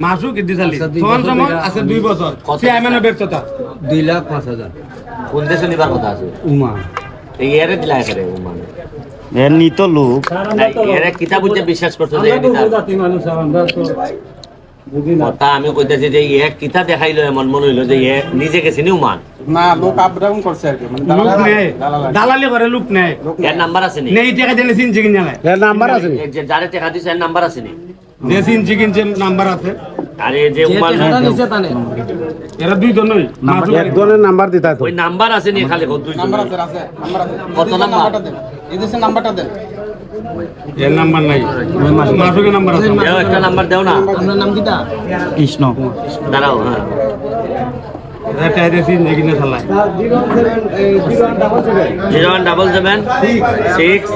মাসুক ইদ্দিসালি আচ্ছা, দুই তখন সময় আছে দুই বছর। চেয়ারম্যানের ব্যর্থতা। দুই লাখ পাঁচ হাজার। কোন দেশে নিবার কথা আছে? উমা। এই দিলা এখানে, ও। এর নিত লোক। এরে কিতা বুঝে বিশ্বাস যে নিতা? কথা আমি কইতেছি যে ইয়ে কিতা দেখাইলো এমন মনে হইল যে ইয়ে নিজে গেছে নি না লোক আপ ডাউন করছে আর কি মানে দালাল- করে লোক এর নাম্বার আছে নি? নেই টাকা দিলে সিনজি কিনে নেয় এর নাম্বার আছে এ যে যারে টাকা দিছে এর নাম্বার আছে নি? যে সিনজি কিনছে নাম্বার আছে। আর যে উমান এরা দুই মাসুক আর একজনের নাম্বার দিতা তো। ওই নাম্বার আছে নি খালি দুই নাম্বার আছে আছে নাম্বার আছে। কত নাম্বার? নাম্বারটা দেন। এর নাম্বার নাই। মাসুকের নাম্বার আছে। একটা নাম্বার দাও না। আপনার নাম কিটা? কৃষ্ণ। দাঁড়াও হ্যাঁ। Zero one double seven six.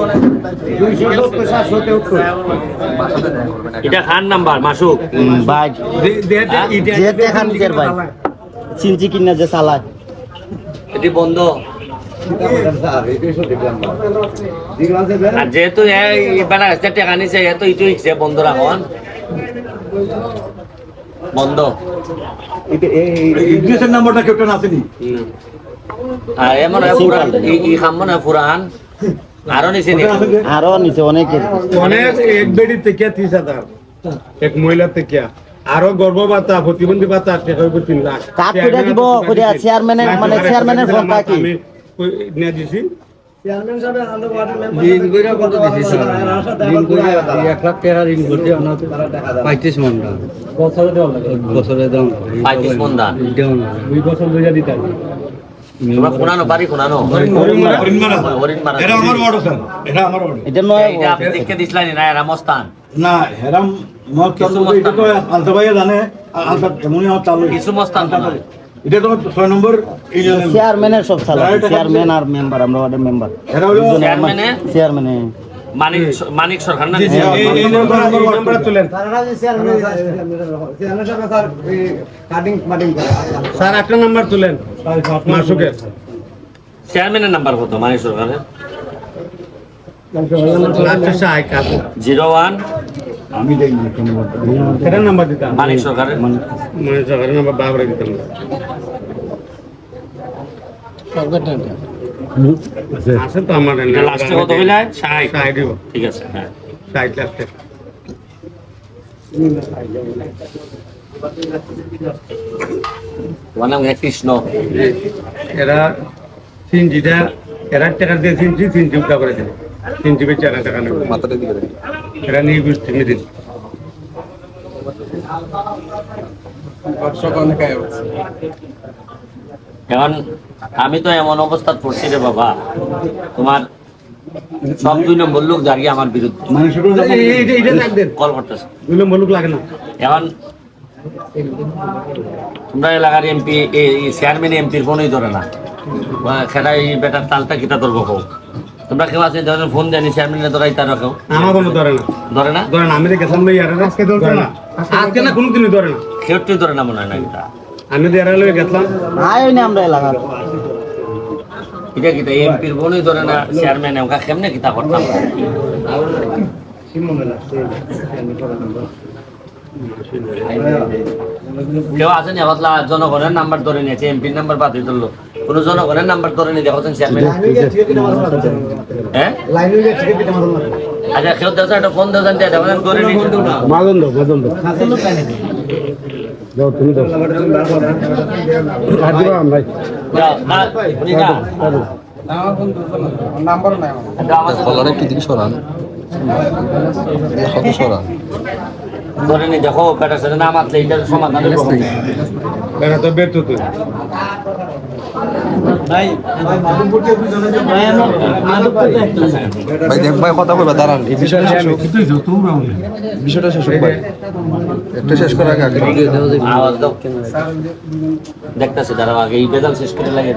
এটা খান নাম্বার মাসুক। ভাই। চিনচি কিনা যে চালায় এটি বন্ধ। যেহেতু বেলা আসতে টাকা নিছে এত ইটু ইচ্ছে বন্ধ রাখন বন্ধ। নাম্বারটা কেউ আসেনি। আর এমন ই- খাম আরও আরও নিচে অনেক। এক বেডি থেকে ত্রিশ হাজার। এক মহিলা থেকে। আরও গর্ভবাতা প্রতিবন্ধী তিন লাখ। দিব, চেয়ারম্যানের মানে চেয়ারম্যানের ফোন কি? নিয়ে দিছি। পঁয়ত্রিশ বছরে পঁয়ত্রিশ দুই বছর লইয়া দিতাম তোমরা কোনানো বাড়ি কোনানো? হরিণমারা হরিণমারা। এটা আমার ওয়ার্ড স্যার। এটা আমার ওয়ার্ড। এটা নয় এইটা আপনি দেখে দিছিলেন না এরা মস্তান। না হেরাম তো আলতা জানে আলতা এমনই আমার চালু। কিছু মস্তান। এটা তো ছয় নম্বর? চেয়ারম্যানের সব চালায় চেয়ারম্যান আর মেম্বার আমরা ওদের মেম্বার এরা হলো চেয়ারম্যানে? চেয়ারম্যানে। মানিক মানিক সরকার না? এই- এই- এই নাম্বার তুলেন। স্যার একটা নাম্বার তুলেন। মাসুকের চেয়ারম্যানের নাম্বার কত মানিক সরকারের? কাছে জিরো ওয়ান আমি দেখি না কোন নম্বরটা। এটা নাম্বার দিতাম। মানিক সরকারের? মানে সরকারের? নাম্বার বাবরে দিতাম আছে। তো আমার লাস্টে কত হইলে? ঠিক আছে হ্যাঁ। তোমার নাম? কৃষ্ণ। এরা সিনজিটা এরা টাকা দিয়ে সিনজি সিনজি উঠা করে টাকা নেবে এখন আমি তো এমন অবস্থা পড়ছি রে বাবা। তোমার সব দুই নম্বর লোক দাঁড়িয়ে আমার বিরুদ্ধে। মানে এই- এই- কল করতেছে। লাগে না। এখন তোমরা এলাকার এমপি চেয়ারম্যান এমপির ফোনই ধরে না খেলা এই বেটার তালটা কিতা ধরবো কেউ তোমরা কেউ আছেন যাদের ফোন দেয়নি চেয়ারম্যানের ধরাই তারা কেউ আমার কোনো ধরে না। ধরে না? ধরে না আমি তো গেছিলাম ভাই আরে। আজকে ধরে না। আজকে না কোনোদিনই ধরে না। কেউটি ধরে না মনে হয় না এটা। আমি তো এরা লয়ে গেছিলাম। আয় না আমরা এলাকার। এটা কিতা এমপির ফোনই ধরে না চেয়ারম্যান ওকা কেমনে কিতা করতাম? কেউ আছেন এবাতলা জনগণের নাম্বার ধরে নিয়েছে এমপির নাম্বার বাদ দিয়ে ধরলো। কোনো জনগণের নাম্বার ধরে নিয়ে দেখছেন চেয়ারম্যান হ্যাঁ আচ্ছা কেউ দেওয়া একটা ফোন দিয়ে দেখেন করে দাও তুমি দাও। আর দিবা আমরা। যাও, নাই দিকে সরান? সরান। ধরে নিয়ে দেখো বেটার সাথে নাম আছে এটার সমাধান হইবো। তো বের তো। তুই ভাই দেখ ভাই কথা বলবা দাঁড়ান এই বিষয়টা শেষ হোক। বিষয়টা শেষ হোক ভাই। একটা শেষ করার আগে আওয়াজ দাও দেখতেছে দাঁড়াও আগে এই বেদাল শেষ করে লাগে।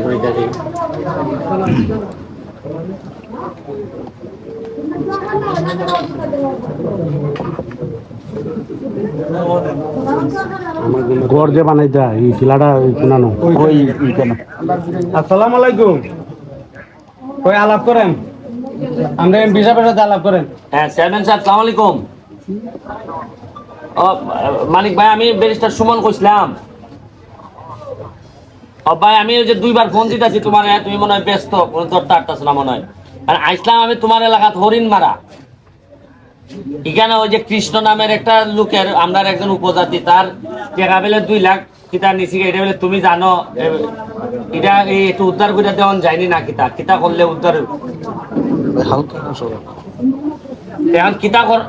ঘর যে বানাইতা এই শিলাটা শোনানো ওই কেন আসসালামু আলাইকুম। ওই আলাপ করেন? আমরা এমপি সাহেবের সাথে আলাপ করেন। হ্যাঁ চেয়ারম্যান সাহেব সালাম আলাইকুম। ও মানিক ভাই আমি ব্যারিস্টার সুমন কইছিলাম। ও ভাই আমি ওই যে দুইবার ফোন দিতেছি তোমার তুমি মনে হয় ব্যস্ত কোনো দরটা আটটাছ না মনে হয়। আর আইসলাম আমি তোমার এলাকাত হরিণ মারা এখানে ওই যে কৃষ্ণ নামের একটা লোকের আমরা একজন উপজাতি তার টাকা বেলে দুই লাখ কিতা নিছি এটা বলে তুমি জানো এটা এই একটু উদ্ধার করে দেওয়ান যায়নি না কিতা কিতা করলে উদ্ধার এখন কিতা কর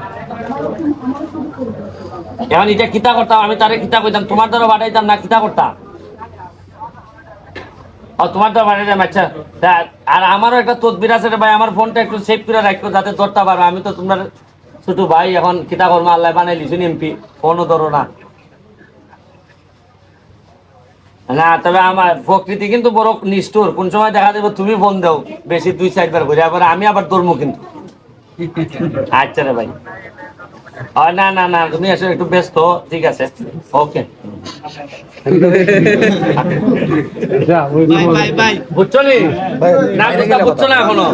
এখন এটা কিতা করতাম আমি তারে কিতা কইতাম তোমার দ্বারা বাড়াইতাম না কিতা করতাম ও তোমার বাড়াইতাম আচ্ছা আর আমারও একটা তদবির আছে রে ভাই আমার ফোনটা একটু সেভ করে রাখো যাতে ধরতে পারো আমি তো তোমার ছোট ভাই এখন কিতা করব আল্লাহ বানাই লিছুন এমপি ফোনও ধরো না না তবে আমার প্রকৃতি কিন্তু বড় নিষ্ঠুর কোন সময় দেখা যাবে তুমি ফোন দাও বেশি দুই চারবার করে আবার আমি আবার ধরবো কিন্তু আচ্ছা রে ভাই না না না তুমি আসলে একটু ব্যস্ত ঠিক আছে ওকে বুঝছ নি? না বুঝছ না এখনও